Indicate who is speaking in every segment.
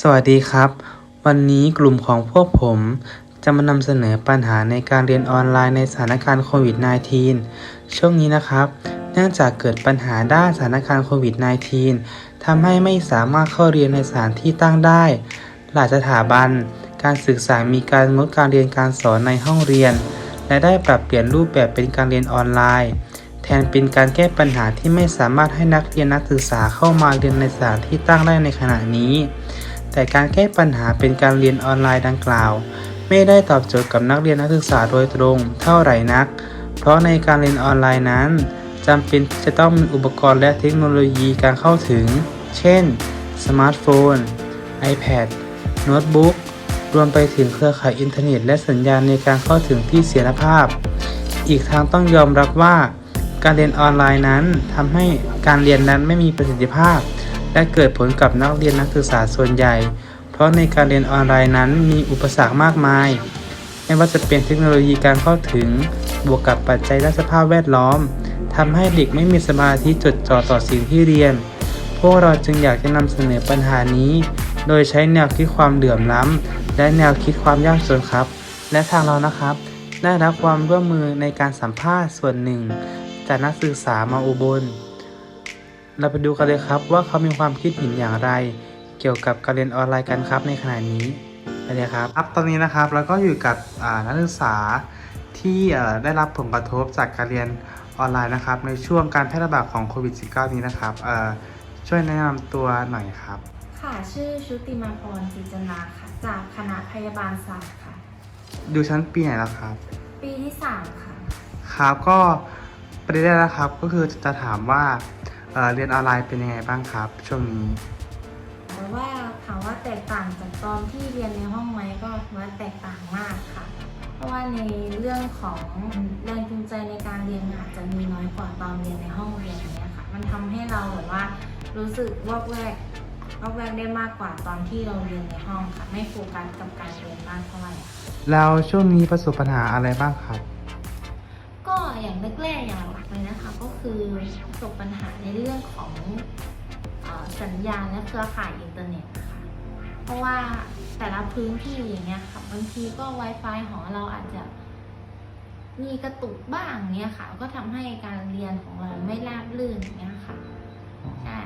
Speaker 1: สวัสดีครับ วันนี้กลุ่มของพวกผมจะมานำเสนอปัญหาในการเรียนออนไลน์ในสถานการณ์โควิด -19 ช่วงนี้นะครับ เนื่องจากเกิดปัญหาด้านสถานการณ์โควิด -19 ทำให้ไม่สามารถเข้าเรียนในสถานที่ตั้งได้ หลายสถาบัน การศึกษามีการงดการเรียนการสอนในห้องเรียน และได้ปรับเปลี่ยนรูปแบบเป็นการเรียนออนไลน์ แทนเป็นการแก้ปัญหาที่ไม่สามารถให้นักเรียนนักศึกษาเข้ามาเรียนในสถานที่ตั้งได้ในขณะนี้ แต่การแก้ปัญหาเป็นการเรียนออนไลน์ดังกล่าว ไม่ได้ตอบโจทย์กับนักเรียนนักศึกษาโดยตรงเท่าไหร่นัก เพราะในการเรียนออนไลน์นั้นจำเป็นจะต้องมีอุปกรณ์และเทคโนโลยีการเข้าถึง เช่น สมาร์ทโฟน iPad โน้ตบุ๊กรวมไปถึงเครือข่ายอินเทอร์เน็ตและสัญญาณในการเข้าถึงที่เสียรภาพ อีกทางต้องยอมรับว่า การเรียนออนไลน์นั้นทำให้การเรียนนั้นไม่มีประสิทธิภาพ และเกิดผลกับนักเรียนนักศึกษาส่วนใหญ่ เพราะในการเรียนออนไลน์นั้นมีอุปสรรคมากมาย ไม่ว่าจะเป็นเทคโนโลยีการเข้าถึง บวกกับปัจจัยด้านสภาพแวดล้อมทำให้เด็กไม่มีสมาธิจดจ่อต่อสิ่งที่เรียน พวกเราจึงอยากจะนำเสนอปัญหานี้ โดยใช้แนวคิดความเหลื่อมล้ำและแนวคิดความยากจนครับ และทางเรานะครับ ได้รับความร่วมมือในการสัมภาษณ์ส่วนหนึ่ง จากนักศึกษามาอุบล เราไปดูกันเลยครับว่าเขามีความคิดเห็นอย่างไร เกี่ยวกับการเรียนออนไลน์กันครับในขณะนี้ไปเลยครับครับตอนนี้นะครับเราก็อยู่กับอ่านักศึกษาที่เอ่อได้รับผลกระทบจากการเรียนออนไลน์นะครับ ในช่วงการแพร่ระบาดของโควิด -19 นี้นะครับเอ่อช่วยแนะนำตัวหน่อยครับ
Speaker 2: ค่ะชื่อชุติมาพรจิจนาค่ะ จากคณะพยาบาลศาสตร์ค่ะ
Speaker 1: ดูชั้นปีไหนแล้วครับ
Speaker 2: ปีที่สามค่ะ
Speaker 1: ครับก็ประเด็นแรกนะครับก็คือจะถามว่า เอ่อเรียนออนไลน์เป็นยังไงบ้างครับ ช่วงนี้
Speaker 2: แต่ว่าถามว่าแตกต่างจากตอนที่เรียนในห้องไหมก็ถือว่าแตกต่างมากค่ะ เพราะว่าในเรื่องของแรงจูงใจในการเรียนอาจจะมีน้อยกว่าตอนเรียนในห้องเรียนเนี้ยค่ะ มันทำให้เราแบบว่ารู้สึกวอกแวกวอกแวกได้มากกว่าตอนที่เราเรียนในห้องค่ะ ไม่โฟกัสกับการเรียนมากเท่าไหร่ค่ะ
Speaker 1: แล้วช่วงนี้ประสบปัญหาอะไรบ้างครับ
Speaker 2: ก็อย่างแรกๆอย่างหลักเลยนะ คือประสบปัญหาในเรื่องของอสัญญาณและเครือข่ายอินเทอร์เน็ตนะคะเพราะว่าแต่ละพื้นที่อย่างเงี้ยค่ะบางทีก็ Wi-Fi ของเราอาจจะมีกระตุกบ้างเนี้ยค่ะ ก็ทำให้การเรียนของเราไม่ราบรื่นอย่างเงี้ยค่ะใช่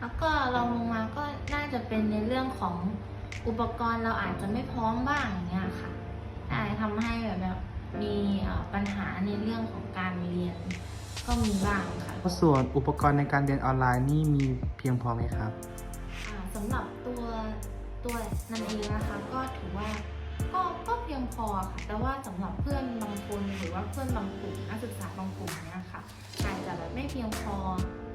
Speaker 2: แล้วก็เราลงมาก็น่าจะเป็นในเรื่องของอุปกรณ์เราอาจจะไม่พร้อมบ้างอย่างเงี้ยค่ะใช่ทำให้แบบมีปัญหาในเรื่องของการเรียน ก็มีบ้างค่ะ
Speaker 1: ส่วนอุปกรณ์ในการเรียนออนไลน์นี่มีเพียงพอไหมครับ
Speaker 2: อ่าสำหรับตัวตัวนั่นเองนะคะ ก็ถือว่าก็ก็เพียงพอค่ะ แต่ว่าสำหรับเพื่อนบางคนหรือว่าเพื่อนบางกลุ่มนักศึกษาบางกลุ่มเนี่ยค่ะอาจจะแบบไม่เพียงพอ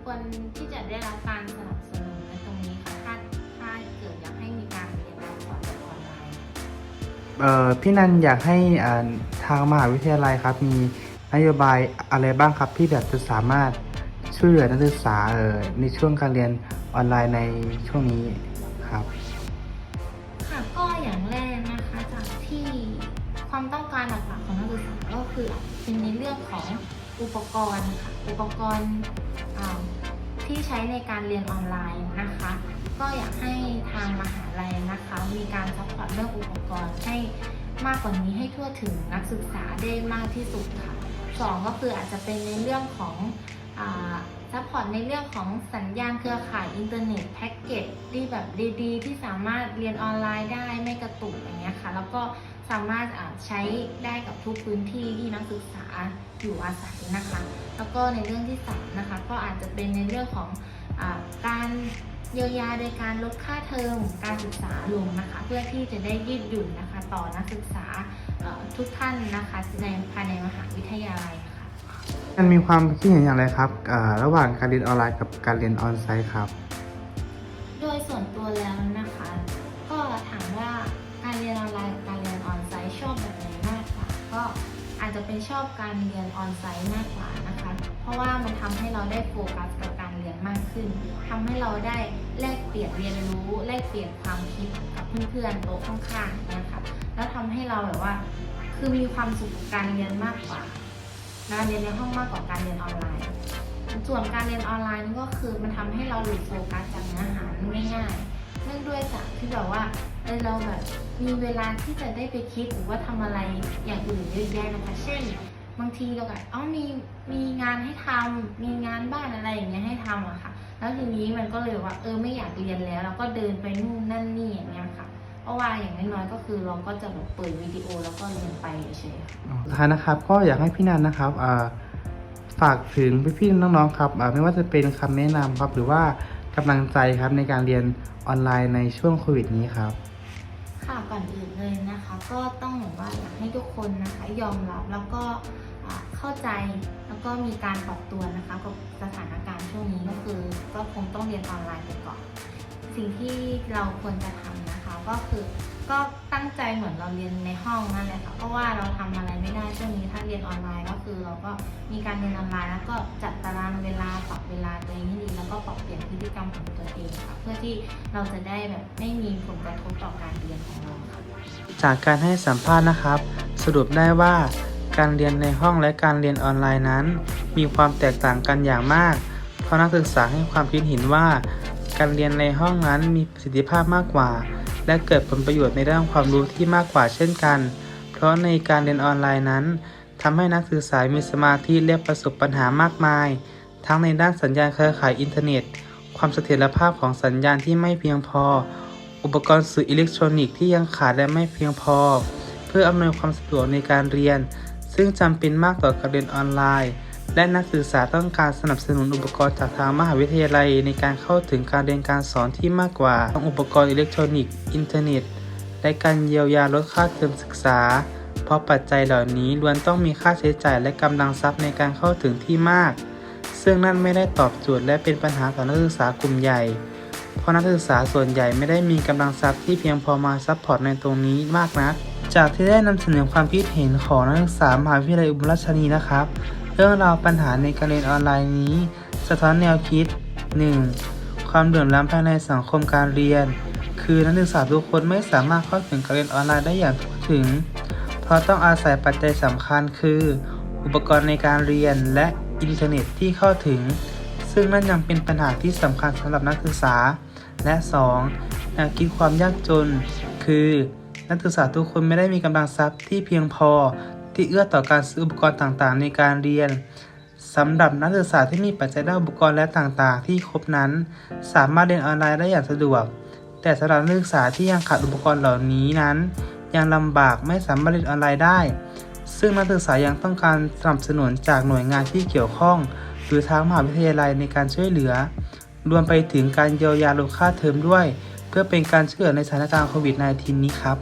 Speaker 2: ควรที่จะได้รับการสนับสนุนในตรงนี้ค่ะถ้าถ้าเกิดอยากให้มีการเรียนการสอนแบบออนไลน์
Speaker 1: เอ่อพี่นันอยากให้อ่าทางมหาวิทยาลัยครับ มี นโยบายอะไรบ้างครับที่แบบจะสามารถช่วยเหลือนักศึกษาเออในช่วงการเรียนออนไลน์ในช่วงนี้ครับ
Speaker 2: ค่ะก็อย่างแรกนะคะจากที่ความต้องการหลักๆของนักศึกษาก็คือเป็นในเรื่องของอุปกรณ์ค่ะอุปกรณ์ที่ใช้ในการเรียนออนไลน์นะคะ ก็อยากให้ทางมหาลัยนะคะ มีการซัพพอร์ตเรื่องอุปกรณ์ให้มากกว่านี้ให้ทั่วถึงนักศึกษาได้มากที่สุดค่ะ สองก็คืออาจจะเป็นในเรื่องของซัพพอร์ตในเรื่องของสัญญาณเครือข่ายอินเทอร์เน็ตแพ็กเกจที่แบบดีๆ ที่สามารถเรียนออนไลน์ได้ไม่กระตุกอย่างเงี้ยค่ะ แล้วก็สามารถใช้ได้กับทุกพื้นที่ที่นักศึกษาอยู่อาศัยนะคะ แล้วก็ในเรื่องที่สามนะคะก็อาจจะเป็นในเรื่องของอการเยียวยาโดยการลดค่าเทอมการศึกษาลงนะคะ เพื่อที่จะได้ยืดหยุ่นนะคะ ต่อนักศึกษาทุกท่านนะคะในภายในมหาวิทยาลัย
Speaker 1: มันมีความคิดเห็นอย่างไรครับอ่าระหว่างการเรียนออนไลน์กับการเรียนออนไซต์ครับ
Speaker 2: โดยส่วนตัวแล้วนะคะ ก็ถามว่าการเรียนออนไลน์กับการเรียนออนไซต์ชอบแบบไหนมากกว่า ก็อาจจะเป็นชอบการเรียนออนไซต์มากกว่านะคะ เพราะว่ามันทำให้เราได้โฟกัสกับการเรียนมากขึ้นทำให้เราได้แลกเปลี่ยนเรียนรู้ แลกเปลี่ยนความคิดกับเพื่อนๆโต๊ะข้างๆเนี่ยค่ะแล้วทำให้เราแบบว่า คือมีความสุขกับการเรียนมากกว่า การเรียนในห้องมากกว่าการเรียนออนไลน์ ส่วนการเรียนออนไลน์นี่ก็คือมันทำให้เราหลุดโฟกัสจากเนื้อหาง่ายๆเนื่องด้วยจากที่แบบว่าเราแบบมีเวลาที่จะได้ไปคิดหรือว่าทำอะไรอย่างอื่นเยอะแยะนะคะ เช่น บางทีเราก็อ๋อมีมีงานให้ทำมีงานบ้านอะไรอย่างเงี้ยให้ทำอะค่ะ แล้วทีนี้มันก็เลยว่าเออไม่อยากเรียนแล้ว เราก็เดินไปนู่นนั่นนี่อย่างเงี้ย เพราะว่าอย่างน้อยๆก็คือเราก็จะแบบเปิดวิดีโอแล้วก็เรียนไปเฉยๆค่ะ
Speaker 1: สุดท้ายนะครับ ก็อยากให้พี่นันนะครับอ่าฝากถึงพี่ๆน้องๆครับอ่าไม่ว่าจะเป็นคำแนะนำครับ หรือว่ากำลังใจครับในการเรียนออนไลน์ในช่วงโควิดนี้ครับ
Speaker 2: ค่ะก่อนอื่นเลยนะคะ ก็ต้องบอกว่าอยากให้ทุกคนนะคะ ยอมรับแล้วก็อ่า เข้าใจแล้วก็มีการปรับตัวนะคะกับสถานการณ์ช่วงนี้ก็คือ ก็คงต้องเรียนออนไลน์ไปก่อน สิ่งที่เราควรจะทำนะคะก็คือก็ตั้งใจเหมือนเราเรียนในห้องนั่นแหละค่ะเพราะว่าเราทำอะไรไม่ได้ช่วงนี้ถ้าเรียนออนไลน์ก็คือเราก็มีการเรียนออนไลน์แล้วก็จัดตารางเวลาปรับเวลาตัวเองให้ดีแล้วก็ปรับเปลี่ยนพฤติกรรมของตัวเองค่ะเพื่อที่เราจะได้แบบไม่มีผลกระทบต่อการเรียนของเราค่ะ
Speaker 1: จากการให้สัมภาษณ์นะครับ สรุปได้ว่า การเรียนในห้องและการเรียนออนไลน์นั้น มีความแตกต่างกันอย่างมาก เพราะนักศึกษาให้ความคิดเห็นว่า การเรียนในห้องนั้นมีประสิทธิภาพมากกว่า และเกิดผลประโยชน์ในด้านความรู้ที่มากกว่าเช่นกัน เพราะในการเรียนออนไลน์นั้นทำให้นักศึกษามีสมาธิและประสบปัญหามากมาย ทั้งในด้านสัญญาณเครือข่ายอินเทอร์เน็ต ความเสถียรภาพของสัญญาณที่ไม่เพียงพอ อุปกรณ์สื่ออิเล็กทรอนิกส์ที่ยังขาดและไม่เพียงพอ เพื่ออำนวยความสะดวกในการเรียน ซึ่งจำเป็นมากต่อการเรียนออนไลน์ และนักศึกษาต้องการสนับสนุนอุปกรณ์จากทางมหาวิทยาลัย ในการเข้าถึงการเรียนการสอนที่มากกว่าทั้งอุปกรณ์อิเล็กทรอนิกส์อินเทอร์เน็ต และการเยียวยาลดค่าเทอมศึกษา เพราะปัจจัยเหล่านี้ล้วนต้องมีค่าใช้จ่ายและกำลังทรัพย์ในการเข้าถึงที่มาก ซึ่งนั่นไม่ได้ตอบโจทย์และเป็นปัญหาต่อนักศึกษากลุ่มใหญ่เพราะนักศึกษาส่วนใหญ่ไม่ได้มีกำลังทรัพย์ที่เพียงพอมาซัพพอร์ตในตรงนี้มากนัก จากที่ได้นำเสนอความคิดเห็นของนักศึกษามหาวิทยาลัยอุบลราชธานีนะครับ เรื่องราวปัญหาในการเรียนออนไลน์นี้ สะท้อนแนวคิด 1. ความเดือดร้อนภายในสังคมการเรียน คือนักศึกษาทุกคนไม่สามารถเข้าถึงการเรียนออนไลน์ได้อย่างทั่วถึง เพราะต้องอาศัยปัจจัยสำคัญคือ อุปกรณ์ในการเรียนและอินเทอร์เน็ตที่เข้าถึง ซึ่งนั่นยังเป็นปัญหาที่สำคัญสำหรับนักศึกษา และ 2. แนวคิดความยากจน คือ นักศึกษาทุกคนไม่ได้มีกำลังทรัพย์ที่เพียงพอที่เอื้อต่อการซื้ออุปกรณ์ต่างๆ ในการเรียนสำหรับนักศึกษาที่มีปัจจัยด้านอุปกรณ์และต่างๆ ที่ครบนั้น สามารถเรียนออนไลน์ได้อย่างสะดวก แต่สำหรับนักศึกษาที่ยังขาดอุปกรณ์เหล่านี้นั้น ยังลำบากไม่สามารถเรียนออนไลน์ได้ ซึ่งนักศึกษายังต้องการสนับสนุนจากหน่วยงานที่เกี่ยวข้อง หรือทางมหาวิทยาลัยในการช่วยเหลือ รวมไปถึงการเยียวยาลดค่าเทอมด้วย เพื่อเป็นการช่วยเหลือในสถานการณ์โควิด -19 นี้ครับ